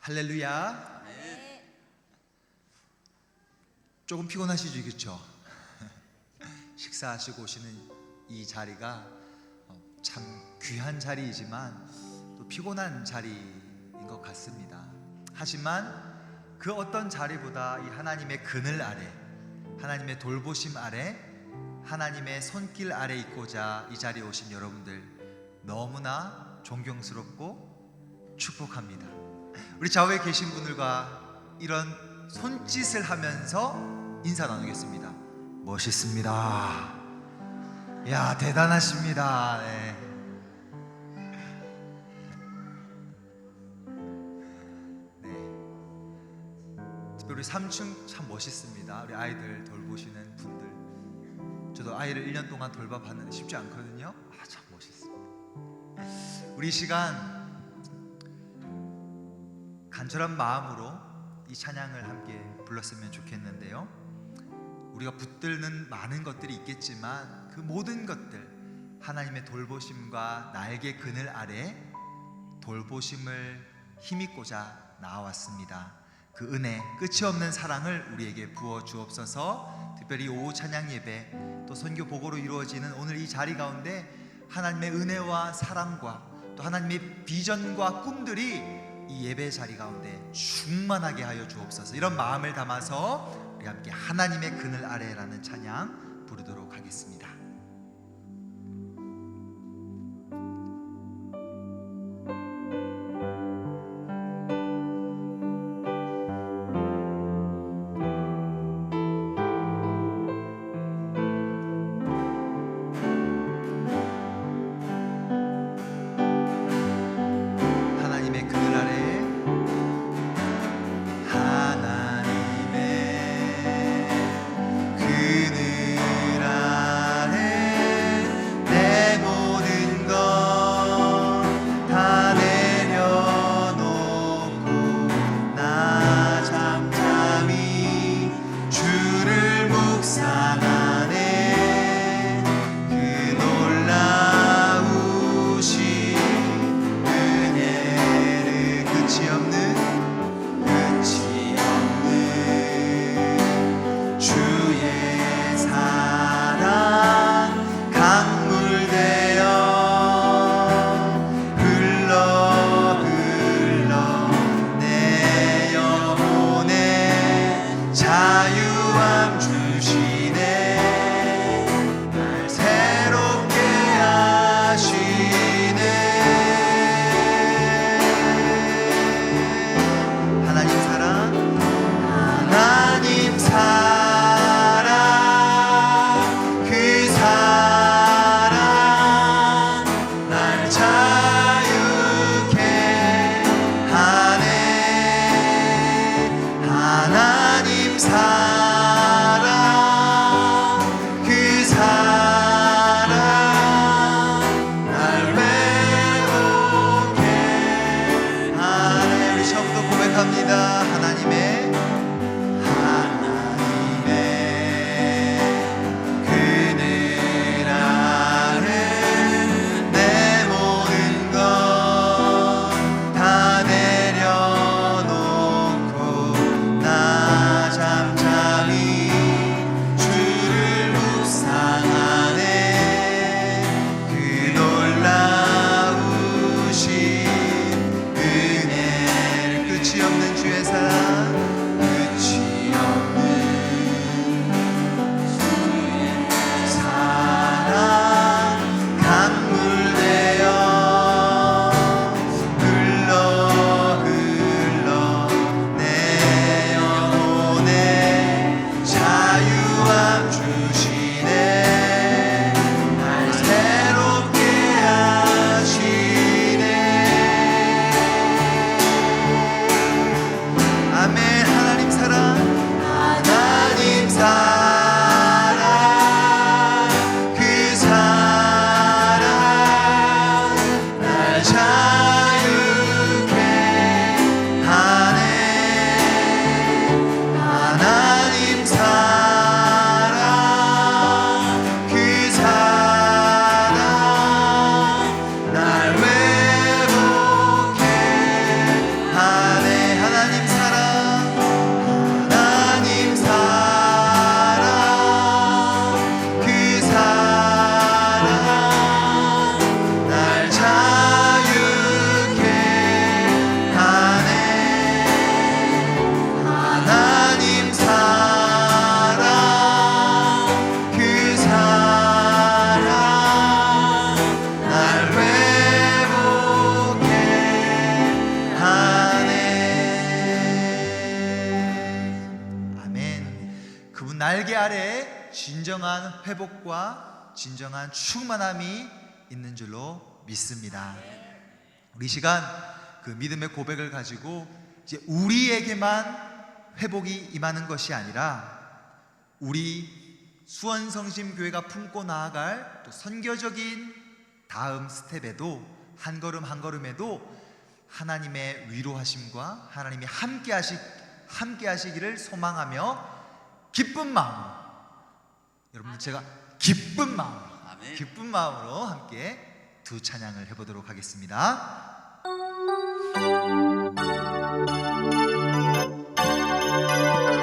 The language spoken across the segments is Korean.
할렐루야. 조금 피곤하시죠, 그렇죠? 식사하시고 오시는 이 자리가 어, 참 귀한 자리이지만 또 피곤한 자리인 것 같습니다. 하지만 그 어떤 자리보다 이 하나님의 그늘 아래, 하나님의 돌보심 아래, 하나님의 손길 아래 있고자 이 자리에 오신 여러분들 너무나 존경스럽고 축복합니다. 우리 좌우에 계신 분들과 이런 손짓을 하면서 인사 나누겠습니다. 멋있습니다. 야 대단하십니다. 네. 네. 특별히 3층 참 멋있습니다. 우리 아이들 돌보시는 분들. 저도 아이를 1년 동안 돌봐봤는데 쉽지 않거든요. 아, 참 멋있습니다. 우리 이 시간 간절한 마음으로 이 찬양을 함께 불렀으면 좋겠는데요. 우리가 붙들는 많은 것들이 있겠지만 그 모든 것들 하나님의 돌보심과 날개 그늘 아래 돌보심을 힘입고자 나왔습니다. 그 은혜 끝이 없는 사랑을 우리에게 부어 주옵소서. 특별히 오후 찬양 예배 또 선교 보고로 이루어지는 오늘 이 자리 가운데 하나님의 은혜와 사랑과 또 하나님의 비전과 꿈들이 이 예배 자리 가운데 충만하게 하여 주옵소서. 이런 마음을 담아서 우리 함께 하나님의 그늘 아래라는 찬양 부르도록 하겠습니다. 날개 아래 진정한 회복과 진정한 충만함이 있는 줄로 믿습니다. 우리 이 시간 그 믿음의 고백을 가지고 이제 우리에게만 회복이 임하는 것이 아니라 우리 수원성심 교회가 품고 나아갈 또 선교적인 다음 스텝에도 한 걸음 한 걸음에도 하나님의 위로하심과 하나님이 함께 하시 함께 하시기를 소망하며 기쁜 마음으로 여러분들 제가 기쁜 마음으로 아멘. 기쁜 마음으로 함께 두 찬양을 해보도록 하겠습니다.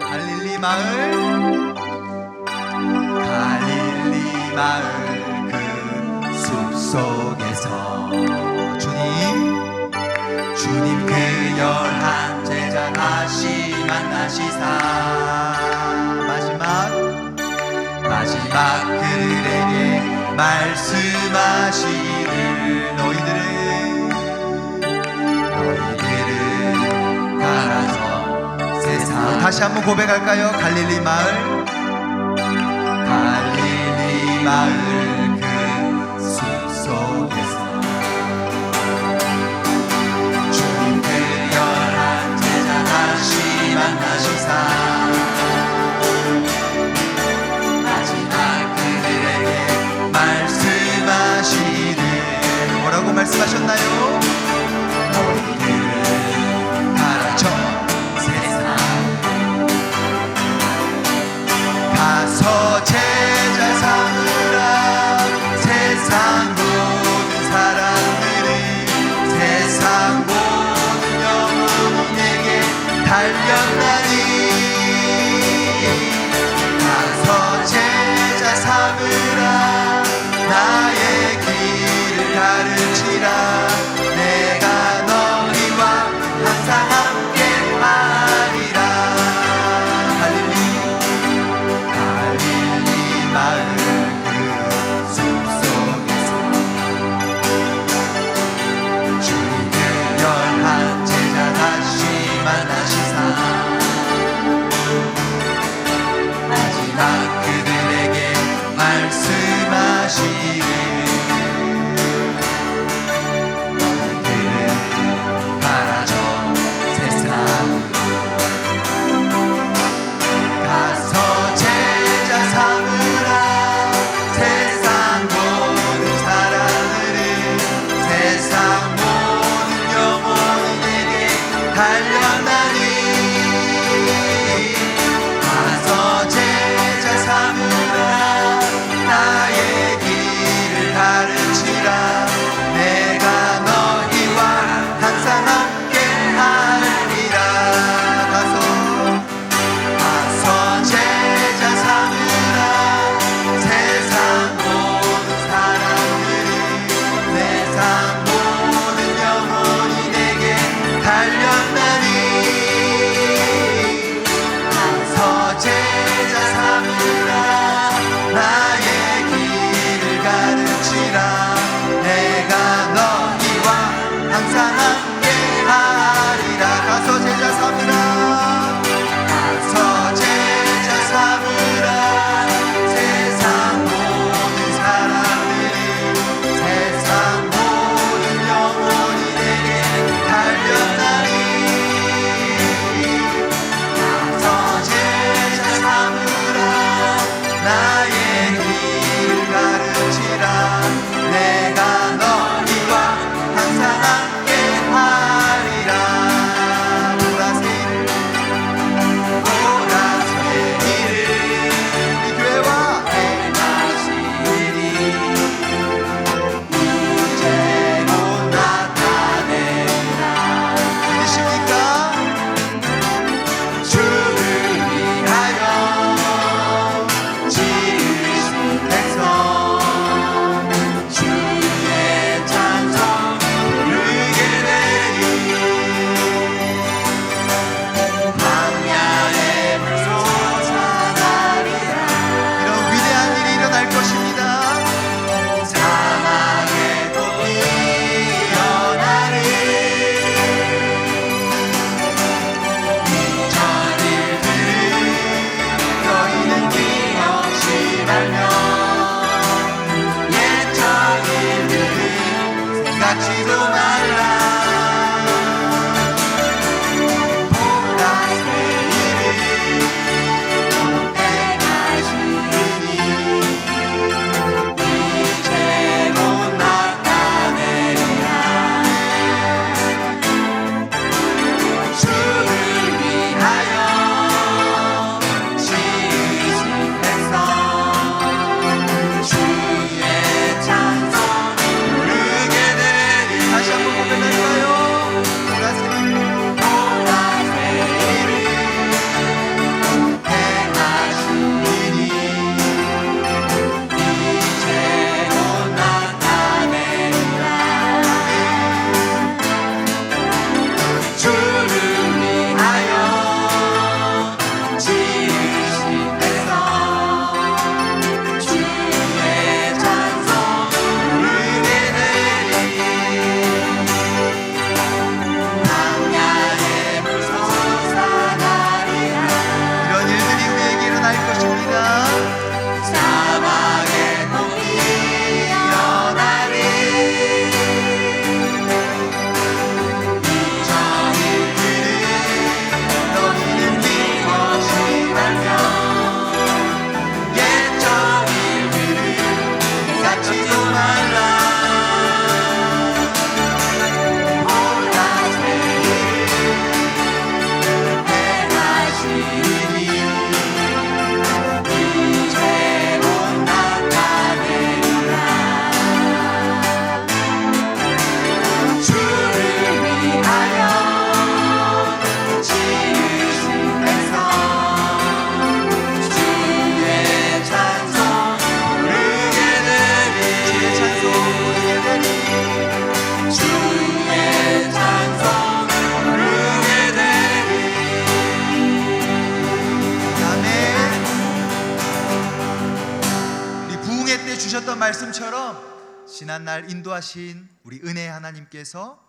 갈릴리 마을 갈릴리 마을 그 숲속에서 주님 주님 그 열한 제자 다시 만나시사 마지막 그들에게 말씀하시기를 너희들은 너희들은 가라서 세상 다시 한번 고백할까요? 갈릴리 마을 갈릴리 마을 지난날 인도하신 우리 은혜 하나님께서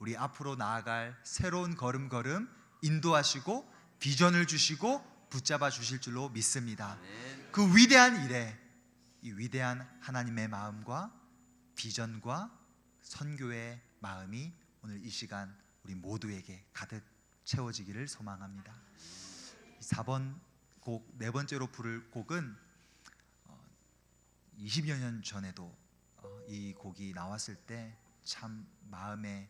우리 앞으로 나아갈 새로운 걸음걸음 인도하시고 비전을 주시고 붙잡아 주실 줄로 믿습니다. 그 위대한 일에 이 위대한 하나님의 마음과 비전과 선교의 마음이 오늘 이 시간 우리 모두에게 가득 채워지기를 소망합니다. 4번 곡 네 번째로 부를 곡은 어, 20여 년 전에도 어, 이 곡이 나왔을 때 참 마음에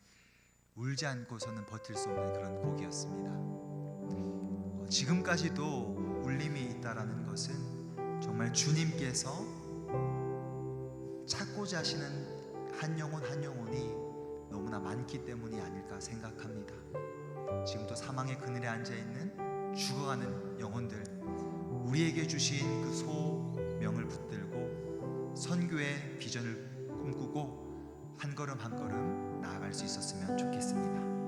울지 않고서는 버틸 수 없는 그런 곡이었습니다. 어, 지금까지도 울림이 있다라는 것은 정말 주님께서 찾고자 하시는 한 영혼 한 영혼이 너무나 많기 때문이 아닐까 생각합니다. 지금도 사망의 그늘에 앉아 있는 죽어가는 영혼들 우리에게 주신 그 소명을 붙들고 선교의 비전을 꿈꾸고 한 걸음 한 걸음 나아갈 수 있었으면 좋겠습니다.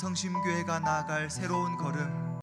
성심교회가 나아갈 새로운 걸음.